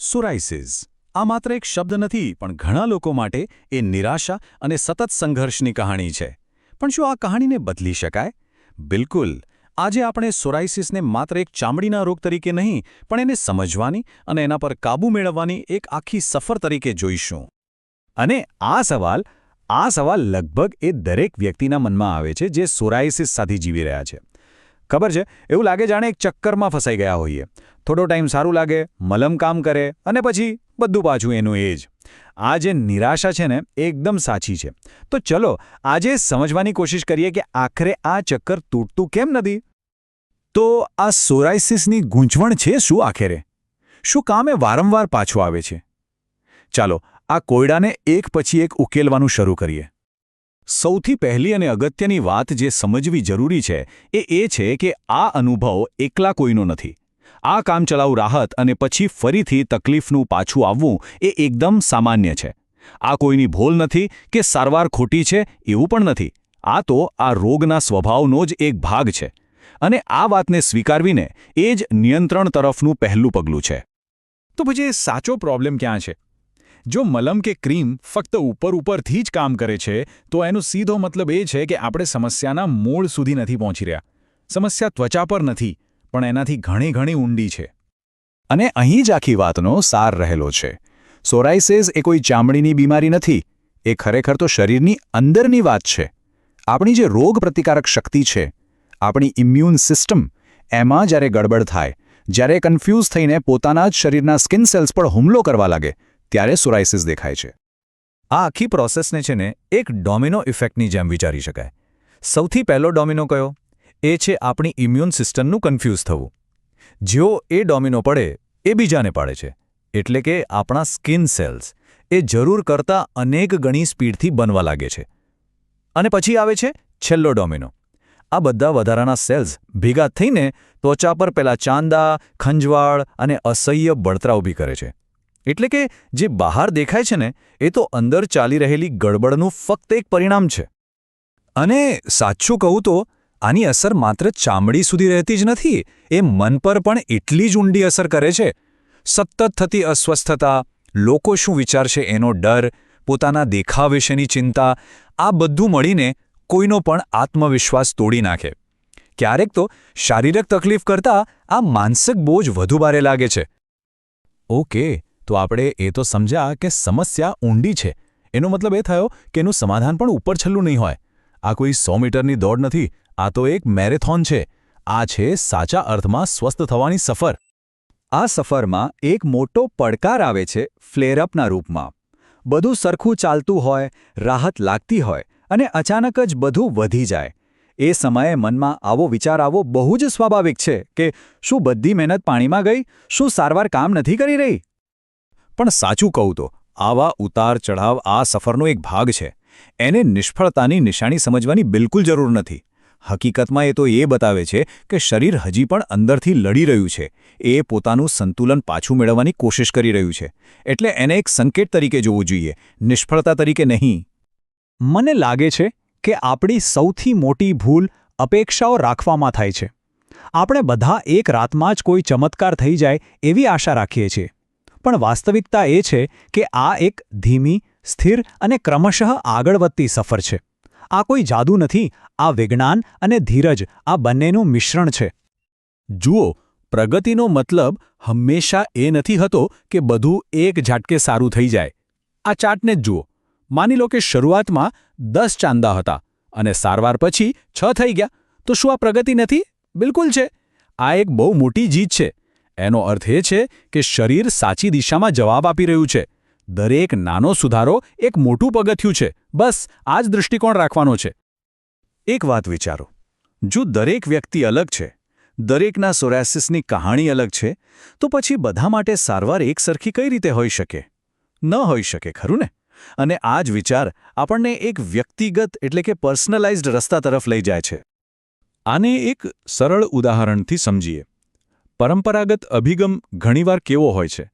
સોરાઇસિસ આ માત્ર એક શબ્દ નથી, પણ ઘણા લોકો માટે એ નિરાશા અને સતત સંઘર્ષની કહાણી છે. પણ શું આ કહાણીને બદલી શકાય? બિલકુલ. આજે આપણે સોરાઇસિસને માત્ર એક ચામડીના રોગ તરીકે નહીં, પણ એને સમજવાની અને એના પર કાબૂ મેળવવાની એક આખી સફર તરીકે જોઈશું. અને આ સવાલ આ સવાલ લગભગ એ દરેક વ્યક્તિના મનમાં આવે છે જે સોરાઇસિસ સાથે જીવી રહ્યા છે. ખબર છે? એવું લાગે જાણે એક ચક્કરમાં ફસાઈ ગયા હોઈએ. થોડો ટાઈમ સારું લાગે, મલમ કામ કરે અને પછી બધું પાછું એનું એ જ. આ જે નિરાશા છે ને એકદમ સાચી છે. તો ચલો, આજે સમજવાની કોશિશ કરીએ કે આખરે આ ચક્કર તૂટતું કેમ નથી? તો આ સોરાઇસિસની ગૂંચવણ છે શું આખરે? શું કામ એ વારંવાર પાછું આવે છે? ચાલો, આ કોયડાને એક પછી એક ઉકેલવાનું શરૂ કરીએ. સૌથી પહેલી અને અગત્યની વાત જે સમજવી જરૂરી છે એ એ છે કે આ અનુભવ એકલા કોઈનો નથી. આ કામચલાઉ રાહત અને પછી ફરીથી તકલીફનું પાછું આવવું એ એકદમ સામાન્ય છે. આ કોઈની ભૂલ નથી કે સારવાર ખોટી છે એવું પણ નથી. આ તો આ રોગના સ્વભાવનો જ એક ભાગ છે. અને આ વાતને સ્વીકારવીને એ જ નિયંત્રણ તરફનું પહેલું પગલું છે. તો પછી સાચો પ્રોબ્લેમ ક્યાં છે? જો મલમ કે ક્રીમ ફક્ત ઉપર ઉપરથી જ કામ કરે છે, તો એનો સીધો મતલબ એ છે કે આપણે સમસ્યાના મૂળ સુધી નથી પહોંચી રહ્યા. સમસ્યા ત્વચા પર નથી, પણ એનાથી ઘણી ઘણી ઊંડી છે. અને અહીં જ આખી વાતનો સાર રહેલો છે. સોરાઇસિસ એ કોઈ ચામડીની બીમારી નથી, એ ખરેખર તો શરીરની અંદરની વાત છે. આપણી જે રોગ પ્રતિકારક શક્તિ છે, આપણી ઇમ્યુન સિસ્ટમ, એમાં જ્યારે ગડબડ થાય, જ્યારે કન્ફ્યુઝ થઈને પોતાના જ શરીરના સ્કિન સેલ્સ પર હુમલો કરવા લાગે ત્યારે સોરાઇસિસ દેખાય છે. આ આખી પ્રોસેસને છે ને એક ડોમિનો ઇફેક્ટની જેમ વિચારી શકાય. સૌથી પહેલો ડોમિનો કયો? એ છે આપણી ઇમ્યુન સિસ્ટમનું કન્ફ્યુઝ થવું. જેઓ એ ડોમિનો પડે, એ બીજાને પાડે છે. એટલે કે આપણા સ્કિન સેલ્સ એ જરૂર કરતાં અનેક ગણી સ્પીડથી બનવા લાગે છે. અને પછી આવે છે છેલ્લો ડોમિનો. આ બધા વધારાના સેલ્સ ભેગા થઈને ત્વચા પર પેલા ચાંદા, ખંજવાળ અને અસહ્ય બળતરા ઊભી કરે છે. એટલે કે જે બહાર દેખાય છે ને, એ તો અંદર ચાલી રહેલી ગડબડનું ફક્ત એક પરિણામ છે. અને સાચું કહું તો, આની અસર માત્ર ચામડી સુધી રહેતી જ નથી, એ મન પર પણ એટલી જ ઊંડી અસર કરે છે. સતત થતી અસ્વસ્થતા, લોકો શું વિચારશે એનો ડર, પોતાના દેખાવ વિશેની ચિંતા, આ બધું મળીને કોઈનો પણ આત્મવિશ્વાસ તોડી નાખે. ક્યારેક તો શારીરિક તકલીફ કરતાં આ માનસિક બોજ વધુ ભારે લાગે છે. ઓકે તો આપણે એ તો સમજ્યા કે સમસ્યા ઊંડી છે. એનો મતલબ એ થયો કે એનું સમાધાન પણ ઉપર છેલ્લું નહીં હોય. આ કોઈ સો મીટરની દોડ નથી, આ તો એક મેરેથોન છે. આ છે સાચા અર્થમાં સ્વસ્થ થવાની સફર. આ સફરમાં એક મોટો પડકાર આવે છે ફ્લેરઅપના રૂપમાં. બધું સરખું ચાલતું હોય, રાહત લાગતી હોય અને અચાનક જ બધું વધી જાય. એ સમયે મનમાં આવો વિચાર આવો બહુ જ સ્વાભાવિક છે કે શું બધી મહેનત પાણીમાં ગઈ, શું સારવાર કામ નથી કરી રહી? પણ સાચું કહું તો, આવા ઉતાર ચઢાવ આ સફરનો એક ભાગ છે. એને નિષ્ફળતાની નિશાની સમજવાની બિલકુલ જરૂર નથી. હકીકતમાં એ તો એ બતાવે છે કે શરીર હજી પણ અંદરથી લડી રહ્યું છે. એ પોતાનું સંતુલન પાછું મેળવવાની કોશિશ કરી રહ્યું છે. એટલે એને એક સંકેત તરીકે જોવું જોઈએ. નિષ્ફળતા તરીકે નહીં. મને લાગે છે કે આપણી સૌથી મોટી ભૂલ અપેક્ષાઓ રાખવામાં થાય છે. આપણે બધા એક રાતમાં જ કોઈ ચમત્કાર થઈ જાય એવી આશા રાખીએ છીએ. પણ વાસ્તવિકતા એ છે કે આ એક ધીમી, સ્થિર અને ક્રમશઃ આગળ વધતી સફર છે. આ કોઈ જાદુ નથી, આ વિજ્ઞાન અને ધીરજ, આ બંનેનું મિશ્રણ છે. જુઓ, પ્રગતિનો મતલબ હંમેશા એ નથી હતો કે બધું એક ઝાટકે સારું થઈ જાય. આ ચાર્ટને જ જુઓ. માની લો કે શરૂઆતમાં દસ ચાંદા હતા અને સારવાર પછી છ થઈ ગયા. તો શું આ પ્રગતિ નથી? બિલકુલ છે. આ એક બહુ મોટી જીત છે. એનો અર્થ એ છે કે શરીર સાચી દિશામાં જવાબ આપી રહ્યું છે. દરેક નાનો સુધારો એક મોટું પગથિયું છે. બસ, આ જ દૃષ્ટિકોણ રાખવાનો છે. એક વાત વિચારો. જો દરેક વ્યક્તિ અલગ છે, દરેકના સોરાસિસની કહાણી અલગ છે, તો પછી બધા માટે સારવાર એકસરખી કઈ રીતે હોઈ શકે? ન હોઈ શકે, ખરું ને? અને આ જ વિચાર આપણને એક વ્યક્તિગત એટલે કે પર્સનલાઇઝ્ડ રસ્તા તરફ લઈ જાય છે. આને એક સરળ ઉદાહરણથી સમજીએ. પરંપરાગત અભિગમ ઘણીવાર કેવો હોય છે?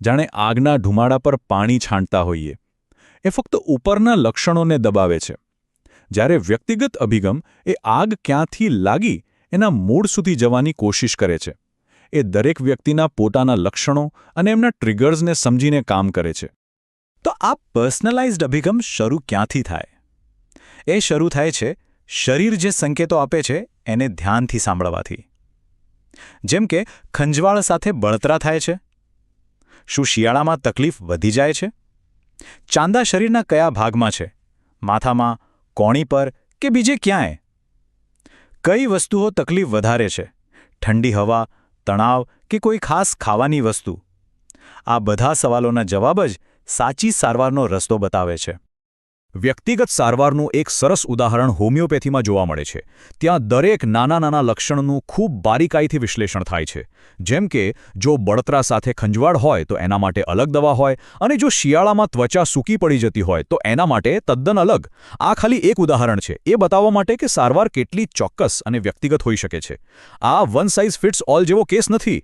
જાણે આગના ઢુમાડા પર પાણી છાંટતા હોઈએ. એ ફક્ત ઉપરના લક્ષણોને દબાવે છે. જ્યારે વ્યક્તિગત અભિગમ એ આગ ક્યાંથી લાગી એના મૂળ સુધી જવાની કોશિશ કરે છે. એ દરેક વ્યક્તિના પોતાના લક્ષણો અને એમના ટ્રિગર્સને સમજીને કામ કરે છે. તો આ પર્સનલાઇઝ્ડ અભિગમ શરૂ ક્યાંથી થાય? એ શરૂ થાય છે શરીર જે સંકેતો આપે છે એને ધ્યાનથી સાંભળવાથી. જેમ કે ખંજવાળ સાથે બળતરા થાય છે. શું શિયાળામાં તકલીફ વધી જાય છે? ચાંદા શરીરના કયા ભાગમાં છે? માથામાં, કોણી પર કે બીજે ક્યાંય? કઈ વસ્તુઓ તકલીફ વધારે છે? ઠંડી હવા, તણાવ કે કોઈ ખાસ ખાવાની વસ્તુ? આ બધા સવાલોના જવાબ જ સાચી સારવારનો રસ્તો બતાવે છે. વ્યક્તિગત સારવારનું એક સરસ ઉદાહરણ હોમિયોપેથીમાં જોવા મળે છે. ત્યાં દરેક નાના નાના લક્ષણનું ખૂબ બારીકાઈથી વિશ્લેષણ થાય છે. જેમ કે, જો બળતરા સાથે ખંજવાળ હોય તો એના માટે અલગ દવા હોય અને જો શિયાળામાં ત્વચા સૂકી પડી જતી હોય તો એના માટે તદ્દન અલગ. આ ખાલી એક ઉદાહરણ છે. એ બતાવવા માટે કે સારવાર કેટલી ચોક્કસ અને વ્યક્તિગત હોઈ શકે છે. આ વન સાઇઝ ફિટ્સ ઓલ જેવો કેસ નથી.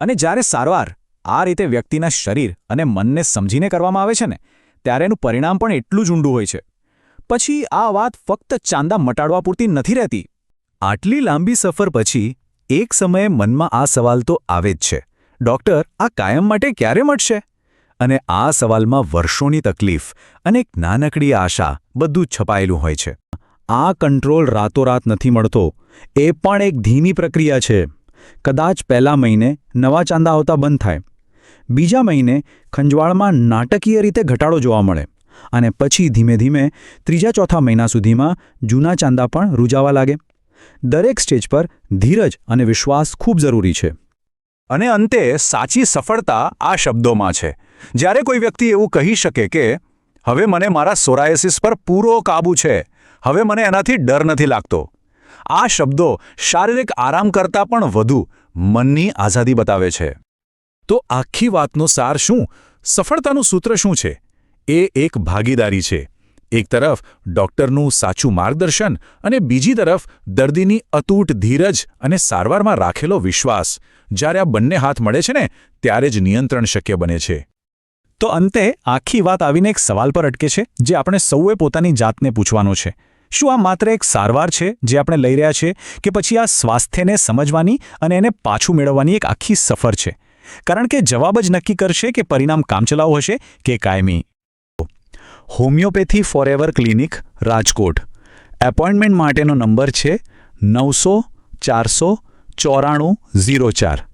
અને જ્યારે સારવાર આ રીતે વ્યક્તિના શરીર અને મનને સમજીને કરવામાં આવે છે ને ત્યારે એનું પરિણામ પણ એટલું જ ઊંડું હોય છે. પછી આ વાત ફક્ત ચાંદા મટાડવા પૂરતી નથી રહેતી. આટલી લાંબી સફર પછી એક સમયે મનમાં આ સવાલ તો આવે જ છે. ડૉક્ટર, આ કાયમ માટે ક્યારે મળશે અને આ સવાલમાં વર્ષોની તકલીફ અને એક નાનકડી આશા બધું છપાયેલું હોય છે. આ કંટ્રોલ રાતોરાત નથી મળતો. એ પણ એક ધીમી પ્રક્રિયા છે. કદાચ પહેલા મહિને નવા ચાંદા આવતા બંધ થાય. બીજા મહિને ખંજવાળમાં નાટકીય રીતે ઘટાડો જોવા મળે અને પછી ધીમે ધીમે ત્રીજા ચોથા મહિના સુધીમાં જૂના ચાંદા પણ રૂજાવા લાગે. દરેક સ્ટેજ પર ધીરજ અને વિશ્વાસ ખૂબ જરૂરી છે. અને અંતે સાચી સફળતા આ શબ્દોમાં છે. જ્યારે કોઈ વ્યક્તિ એવું કહી શકે કે, હવે મને મારા સોરાયસિસ પર પૂરો કાબૂ છે. હવે મને એનાથી ડર નથી લાગતો. આ શબ્દો શારીરિક આરામ કરતાં પણ વધુ મનની આઝાદી બતાવે છે. તો આખી વાતનો સાર શું? સફળતાનું સૂત્ર શું છે? એ એક ભાગીદારી છે. એક તરફ ડૉક્ટરનું સાચું માર્ગદર્શન અને બીજી તરફ દર્દીની અતૂટ ધીરજ અને સારવારમાં રાખેલો વિશ્વાસ. જ્યારે આ બંને હાથ મળે છે ને, ત્યારે જ નિયંત્રણ શક્ય બને છે. તો અંતે આખી વાત આવીને એક સવાલ પર અટકે છે, જે આપણે સૌએ પોતાની જાતને પૂછવાનો છે. શું આ માત્ર એક સારવાર છે, જે આપણે લઈ રહ્યા છીએ કે પછી આ સ્વાસ્થ્યને સમજવાની અને એને પાછું મેળવવાની એક આખી સફર છે? કારણ કે જવાબ જ નક્કી કરશે કે પરિણામ કામચલાઉ હશે કે કાયમી. Homeopathy Forever Clinic, Rajkot. Appointment માટેનો નંબર છે નવસો ચારસો ચોરાણું ઝીરો ચાર.